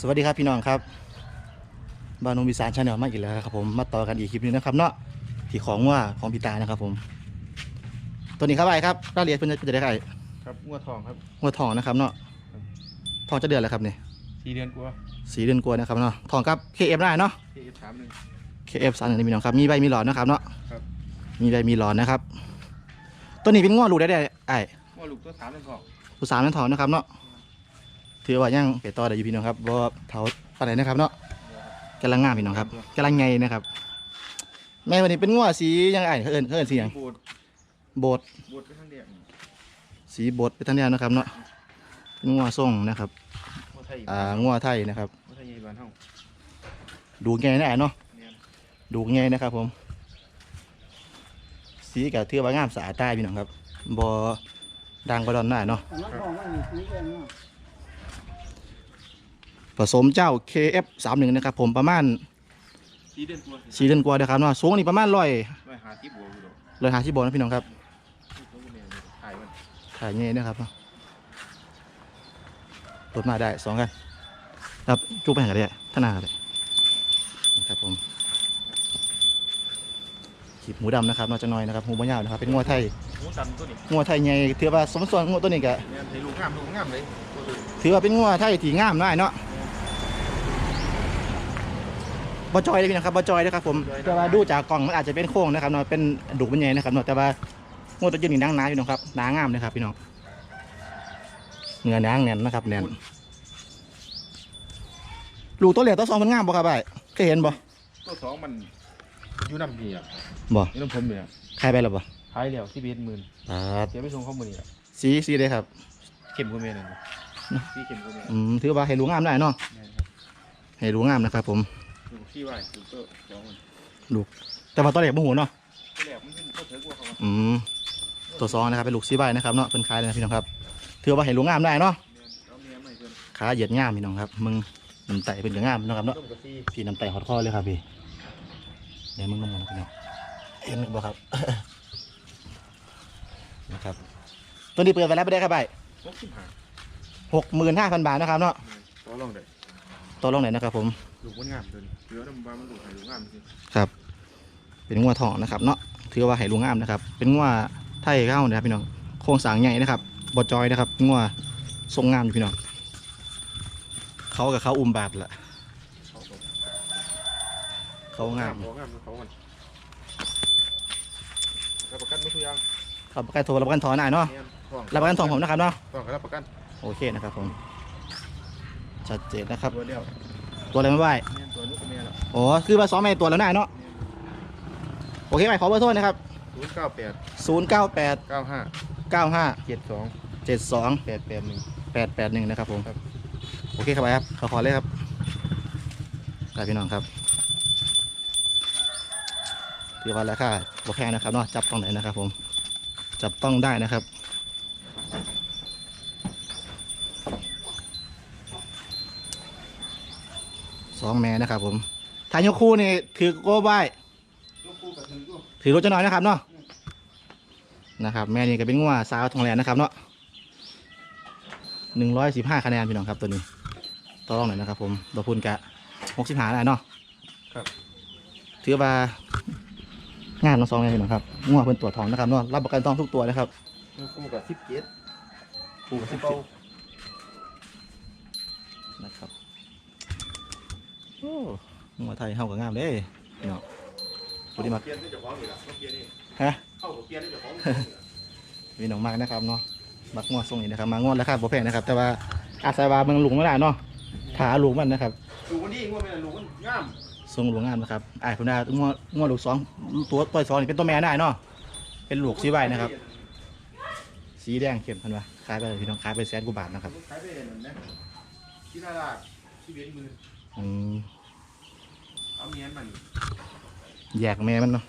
สวัสดีครับพี่น้องครับบ้านนงวิสานชาแนลมาอีกแล้วครับผมมาต่อกันอีกคลิปหนึงนะครับเนาะที่ของว่าของพี่ตานะครับผม ตัวนี้ครับไอ้ครับรายละเอียดเป็นจะเป็นจะได้ไอ้ครับงัวทองครับหัวทองนะครับเนาะทองจะเดือนแล้วครับเนี่ยสี่เดือนกว่าสีเดือนกว่านะครับเนาะทองครับ KF ได้เนาะที่สามหนึ่ง KF สามหนึ่งพี่น้องครับมีใบมีหลอดนะครับเนาะครับมีใบมีหลอดนะครับ ตัวนี้เป็นง้อลูกได้ได้ไอ้งัวลูกตัวสามเดือนทองผู้สามนั่นทองนะครับเนาะ ถือว่ายังไปต่อได้อยู่พี่น้องครับบ่เท่าปานไหนนะครับเนาะกำลังงามพี่น้องครับกำลังไงนะครับ แม่วันนี้เป็นงัวสียังไงเขาเอิญเขาเอิญสีหยังบูดโบดบูดไปทั้งเดียสีโบดไปทั้งแนวนะครับเนาะเป็นงัวส่งนะครับงัวไทยอ่างัวไทยนะครับงัวไทยใหญ่บ้านเฮาดูไงแน่เนาะเนี่ยดูไงนะครับ ผม สีกับเทือว่างามสะอาดใต้พี่น้องครับบอดังกระดอนหน้าเนาะ ผสมเจ้า KF 3 1 นะครับผมประมาณสี่เดือนกว่าสีเดือนกว่านะครับเนาะสูงนี่ประมาณร้อยไม่หาที่บัวอยู่ดอกร้อยห้าสิบบนะพี่น้องครับตัวแม่เนี่ยถ่ายมันถ่ายเงี้ยนะครับเนาะรถมาได้สองกันครับจุกไปไหนกันเลยท่านาเลยนะครับผมขีบหมูดำนะครับนอกจากหน้อยนะครับหูบะยาวนะครับเป็นงัวไทยหมูตันตัวนี้งัวไทยใหญ่ถือว่าสมส่วนงัวตัวนี้ก็เนี่ยให้ลูกงามลูกงามเลยตัวนี้ถือว่าเป็นงัวไทยที่งามน้อยเนาะ บอจอยเลยพี่นะครับบอจอยนะครับผมแต่ว่าดูจากกล่องมันอาจจะเป็นโค้งนะครับเนาะเป็นดุเป็นใหญ่นะครับเนาะแต่ว่างัวตัวยืนนี่นังหนาพี่น้องครับหนางามนะครับพี่น้องเนื้อหนางแน่นนะครับแน่นลูกตัวเหลือตัวสองมันงามบ่ครับไอ้เคยเห็นบ่ตัวสองมันอยู่น้ำเบียร์บ่อยู่น้ำผมเนี่ยใครไปแล้วบ่ขายแล้วที่เบียร์หมื่นอ่าเดี๋ยวไปส่งข้อมูลนี่แหละสีสีเลยครับเข้มกว่าเมียนั่นนะที่เข้มกว่าเมียอืมถือว่าให้รู้งามได้เนาะแม่นครับให้รู้งามนะครับผม ลูกที่ไหวลูกตัวสองมันแต่ว่าตัวเหลือบ่หูเนาะที่แรกมันเป็นตัวเถิกกว่าเขาอะอืมตัวซองนะครับเป็นลูกซีใบนะครับเนาะเป็นคล้ายเลยนะพี่น้องครับถือว่าเห็นลูกงามได้เนาะแม่นเอาเมียใหม่เกินขาเหยียดงามพี่น้องครับมึงน้ำไตเป็นอย่างงามนะครับเนาะ ต้มกะทิพี่น้ำไตฮอตคอเลยครับพี่ เดี๋ยวมึงลงมาพี่น้องเห็นบ่ครับ นะครับ ตัวนี้เปิดไปแล้วไม่ได้ครับใบหกสิบห้าหกหมื่นห้าพันบาทนะครับเนาะต่อรองได้ ตัวลงไหนนะครับผมลูกมันงามตัวนี้เหลือน้ำบามันลูกให้ลูกงามจริงครับ เป็นงัวทองนะครับเนาะถือว่าให้ลูกงามนะครับ เป็นงัวไทยเข้านะครับพี่น้องโครงสร้างใหญ่นะครับบอจอยนะครับงัวทรงงามอยู่พี่น้องเขากับเขาอุ้มบาทละเขาตกเขางามเขางามเขามันรับประกันไม่ทุกอย่างเขาประกันโทรรับประกันถอนได้เนาะเนี่ยท้องรับประกันถอนผมนะครับเนาะต้องรับประกันโอเคนะครับผม ชัดเจนนะครับ ตัวเดียวตัวอะไรไม่ไหวเนี่ยตัวลูกกับเมียละอ๋อคือมาซ้อมในตัวแล้วได้เนาะโอเคไปขอเบอร์โทษนะครับ ศูนย์เก้าแปด0 9 8 เก้าห้า9 5 เจ็ดสอง7 2 แปดแปดหนึ่ง 8 8 1 นะครับผมครับ โอเคครับไปครับขอขอเลยครับได้พี่น้องครับถือว่าราคาบ่แพงนะครับเนาะจับต้องไหนนะครับผม จับต้องได้นะครับ สองแม่นะครับผมทายกคู่นี่ถือโก้บายลูกคู่กับถึงลูกถือรถจะน้อยนะครับเนาะนะครับ แม่นี่ก็เป็นงัวสาวทองแหลนนะครับเนาะหนึ่งร้อยสิบห้าคะแนนพี่น้องครับตัวนี้ต่อรองหน่อยนะครับ ผมตัวพุ่นกะหกสิบห้าได้เนาะครับ ถือว่างานน้องสองเลยพี่น้องครับงัวเพิ่นตรวจทองนะครับเนาะรับประกันทองทุกตัวนะครับลูกคู่กับสิบเจ็ดปูกับสิบเก้านะครับ โอ้งัวไทยเฮากับงามเด้พี่น้องผู้ที่มาเปลี่ยนได้เจ้าของอยู่ละเปลี่ยนนี่ฮะเข้ากับเปลี่ยนได้เจ้าของพี่น้องมากนะครับเนาะมักงวดทรงนี้นะครับมางวดราคาบ่แพงนะครับ แต่ว่าอาศัยว่าเมืองหลวงไม่ได้เนาะขาหลวงมันนะครับลูกมันดีงวดเป็นลูกมันงามทรงหลวงงามนะครับอ้ายคุณดางวดงวดลูกสองตัวตัวสองนี่เป็นตัวแม่ได้เนาะเป็นลูกสีใบนะครับ สีแดงเข้มพันวะขายไปพี่น้องขายไปแสนกว่าบาทนะครับขายไปเห็นนะที่น่ารักที่เบียนมือ อืมเอาเมียนมันแยกแม่มันเนาะ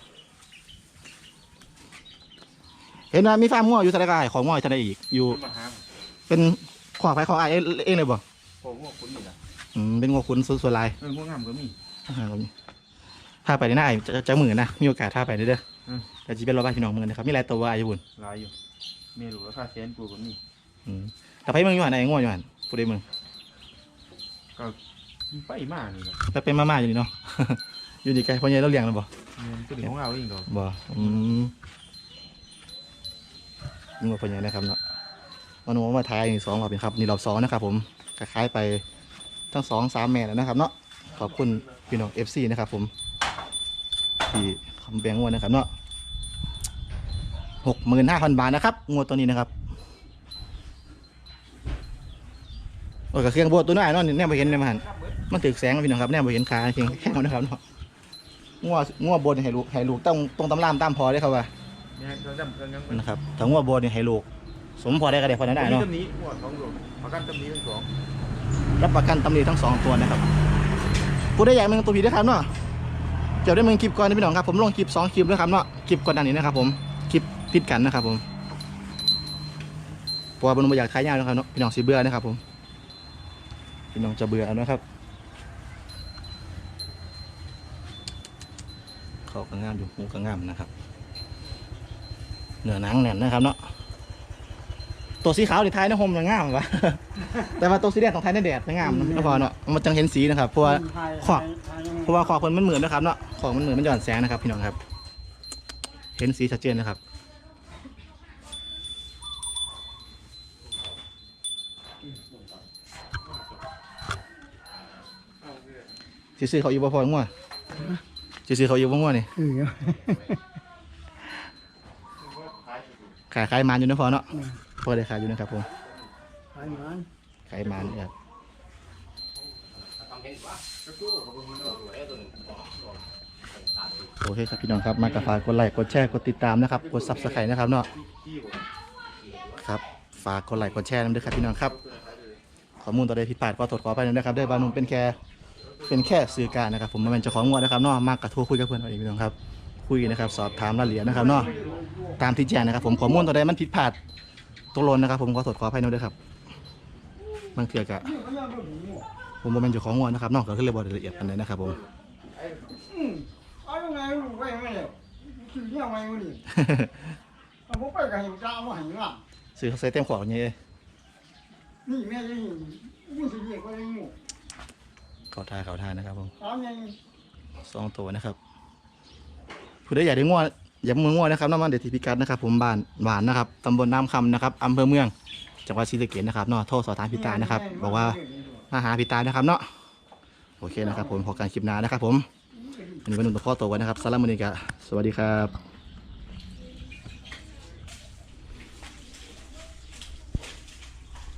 เห็นว่ามีฟาร์มงัวอยู่ทะเลกายของงัวอยู่ทะเลอีกอยู่ มันมาหาเป็นขวากไปของอ้ายเองเองเลยบ่พอพวกคุณนี่ละอืมเป็นงัวคุณส่วนลายเออพวกงามก็มี อ่าครับถ้าไปในหน้าจะจะหมื่นนะมีโอกาสถ้าไปเด้ออืมแต่จีเป็นรถบ้านพี่น้องเมืองนะครับมีหลายตัวอายุบุญหลายอยู่เมียลูกราคาแสนกูก็มี อืมแต่ไปเมืองอยู่หันไอ้ง่วงอยู่หันผู้ใดเมืองก็ ไปมากนี่ครับไปเป็นมาม่าอยู่นี่เนาะ อยู่ดีไกลพ่อใหญ่เราเลี้ยงแล้วบ่มันก็ดีของเราเองดอกบ่อืมนี่ว่าพ่อใหญ่นะครับเนาะวันนี้ผมมาถ่ายอีกสองรอบเป็นครับนี่รอบสองนะครับผมคล้ายๆไปทั้งสองสามแม่แล้วนะครับเนาะขอบคุณพี่น้อง FC นะครับผมที่คำแบงงวดนะครับเนาะหกหมื่นห้าพันบาทนะครับงวดตัวนี้นะครับโอ้ยกับเครื่องบวตัวน้อยเนาะนี่แน่ไปเห็นเลยมันครับเบิด มันถึกแสงพี่น้องครับแน่บ่เห็นขาเพียงแค่นั้นนะครับเนาะงัวงัวบนให้ลูกให้ลูกต้องตรงตำรามตามพอได้ครับว่าเนี่ยเครื่องดำเครื่องยังนะครับถ้างัวบนนี่ให้ลูก สมพอได้ก็ได้พอนั้นได้เนาะตำนี้หัวท้องดอกประกันตำนี้ทั้งสองรับประกันตำหนิทั้งสองตัวนะครับผู้ได้อยากมึงตัวผีด้วยครับเนาะเดี๋ยวได้มึงคลิปก่อนนะพี่น้องครับผมลงคลิปสองคลิปด้วยครับเนาะคลิปก่อนหน้านี้นะครับ ผมคลิปติดกันนะครับ ผมเพราะว่าบนบอยากขายยาวนะครับเนาะพี่น้องสิเบื่อนะครับผมพี่น้องจะเบื่อเอานะครับ เขาก็งามอยู่หูก็งามนะครับเนื้อหนังแน่นนะครับเนาะตัวสีขาวในท้ายนะโฮมจะงามวะแต่ว่าตัวสีแดงของไทยในแดดจะงามนะพี่นพรเนาะมันจังเห็นสีนะครับเพราะว่าขอบเพราะว่าขอบมันมันเหมือนนะครับเนาะของมันเหมือนมันหย่อนแสงนะครับ พี่น้องครับ เห็นสีชัดเจนนะครับสิซื้อเขาอยู่บ่พอง่ว สิซื้อเขาอยู่บ่ง่วนี่คือขายขายมันอยู่นะพอเนาะพอได้ขายอยู่นะครับผมขายมันขายมันครับโอเคครับพี่น้องครับมากระฝากกดไลค์กดแชร์กดติดตามนะครับกดซับสไครต์นะครับเนาะครับฝากกดไลค์กดแชร์ด้วยครับพี่น้องครับข้อมูลต่อใดผิดพลาดก็ถดขอไปนะครับด้วยบานุ่มเป็นแค่ เป็นแค่สื่อกลารนะครับ ผมมาเป็นเจ้าของงวดนะครับเนาะมากกระทู้คุยกับเพื่อนเอาเองพี่น้องครับ คุยนะครับ สอบถามรายละเอียดนะครับเนาะตามที่แจ้งนะครับ ผมข้อมูลต่อใดมันผิดพลาดตกหล่นนะครับ ผมขอถดขออภัยด้วยครับบางเทือกะผมบ่เป็นเจ้าของงวดนะครับเนอกก็คือเลยบอกรายละเอียดปันเลยนะครับ ผม อืมเอายังไงลูกไปไม่แล้วคือยังไงวะนี่เอาผมไปกับเห็นจ้ามาเห็นล่ะซื้อเขาใส่เต็มขวดอย่างนี้เลยนี่แม่จะเห็นยิ่งสิเรียกว่ายังงู เขาทาเขาทานะครับผมตามยังสองตัวนะครับผู้ใดอยากได้งวดอย่ามืองวดนะครับน้ำมันเด็ดที่พิกัดนะครับ ผมบ้านหวานนะครับตำบลน้ำคำนะครับอำเภอเมืองจังหวัดศรีสะเกษนะครับเนาะโทรสอบถามพี่ตานะครับ บอกว่ามาหาพี่ตานะครับเนาะโอเคนะครับ ผมพอการคลิปหน้านะครับ ผมวันนี้วันหนุ่มตะข้อตัวไว้นะครับสารัมมอนิกาสวัสดีครับ